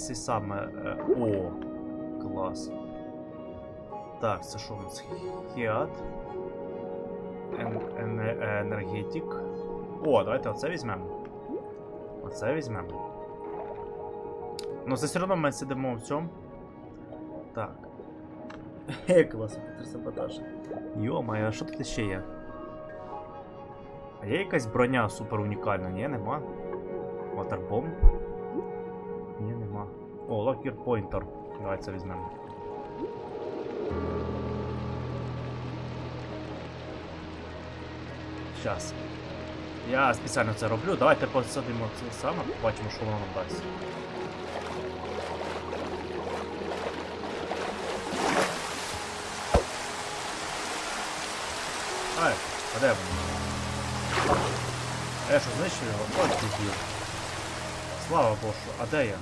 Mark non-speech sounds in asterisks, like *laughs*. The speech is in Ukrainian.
цей саме. е, О, клас. Так, це що у нас? Хіат. Ен, ен, енергетик. О, давайте оце візьмемо. Оце візьмемо. Ну, це все одно ми сидимо в цьому. Так. *laughs* Хе, клас, саботаж. Йо-моє, а що тут ще є? А є якась броня супер унікальна? Ні, нема. Waterbomb? О, Locker Pointer. Давай це візьмемо. Щас. Я спеціально це роблю. Давайте посадимо це саме, побачимо, що воно нам дасть. Ай, а де воно? Я що знищив його? Ось дебіл. Слава Богу, а де я?